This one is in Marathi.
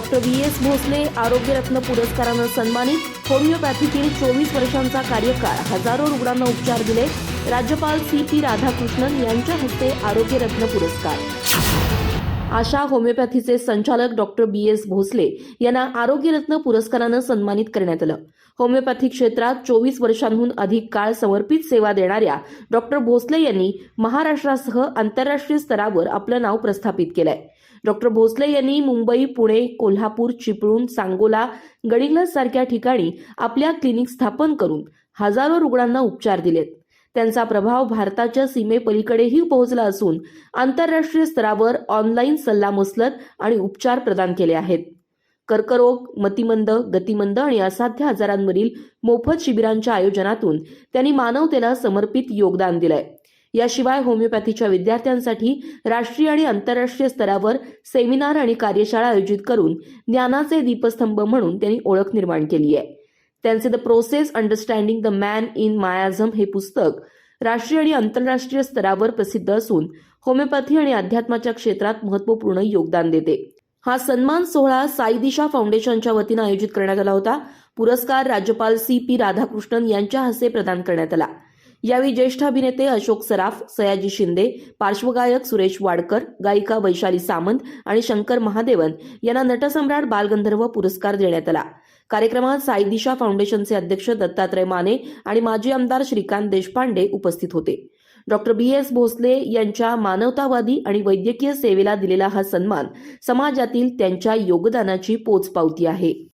Doctor V S Bhosale Arogyaratna पुरस्कारानं सन्मानित होमिओपॅथीतील चोवीस वर्षांचा कार्यकाळ हजारो रुग्णांना उपचार दिले. राज्यपाल सी पी राधाकृष्णन यांच्या हस्ते आरोग्यरत्न पुरस्कार. आशा होमिओपॅथीचे संचालक डॉक्टर बी एस भोसले यांना आरोग्यरत्न पुरस्कारानं सन्मानित करण्यात आलं. होमिओपॅथी क्षेत्रात चोवीस वर्षांहून अधिक काळ समर्पित सेवा देणाऱ्या डॉक्टर भोसले यांनी महाराष्ट्रासह आंतरराष्ट्रीय स्तरावर आपलं नाव प्रस्थापित केलंय. डॉक्टर भोसले यांनी मुंबई पुणे कोल्हापूर चिपळूण सांगोला गडिंग्लज सारख्या ठिकाणी आपल्या क्लिनिक स्थापन करून हजारो रुग्णांना उपचार दिलेत. त्यांचा प्रभाव भारताच्या सीमेपलीकडेही पोहोचला असून आंतरराष्ट्रीय स्तरावर ऑनलाईन सल्लामसलत आणि उपचार प्रदान केले आहेत. कर्करोग मतिमंद गतिमंद आणि असाध्य आजारांवरील मोफत शिबिरांच्या आयोजनातून त्यांनी मानवतेला समर्पित योगदान दिलंय. याशिवाय होमिओपॅथीच्या विद्यार्थ्यांसाठी राष्ट्रीय आणि आंतरराष्ट्रीय स्तरावर सेमिनार आणि कार्यशाळा आयोजित करून ज्ञानाचे दीपस्तंभ म्हणून त्यांनी ओळख निर्माण केली आहे. त्यांचे the process understanding the man in miasm हे पुस्तक राष्ट्रीय आणि आंतरराष्ट्रीय स्तरावर प्रसिद्ध असून होमिओपॅथी आणि अध्यात्माच्या क्षेत्रात महत्त्वपूर्ण योगदान देते. हा सन्मान सोहळा साई दिशा फाउंडेशनच्या वतीनं आयोजित करण्यात आला होता. पुरस्कार राज्यपाल सी पी राधाकृष्णन यांच्या हस्ते प्रदान करण्यात आला. यावेळी ज्येष्ठ अभिनेते अशोक सराफ सयाजी शिंदे पार्श्वगायक सुरेश वाडकर गायिका वैशाली सामंत आणि शंकर महादेवन यांना नटसम्राट बालगंधर्व पुरस्कार देण्यात आला. कार्यक्रमात साई दिशा फाउंडेशनचे अध्यक्ष दत्तात्रय माने आणि माजी आमदार श्रीकांत देशपांडे उपस्थित होते. डॉक्टर बी. एस. भोसले यांच्या मानवतावादी आणि वैद्यकीय सेवेला दिलेला हा सन्मान समाजातील त्यांच्या योगदानाची पोचपावती आहे.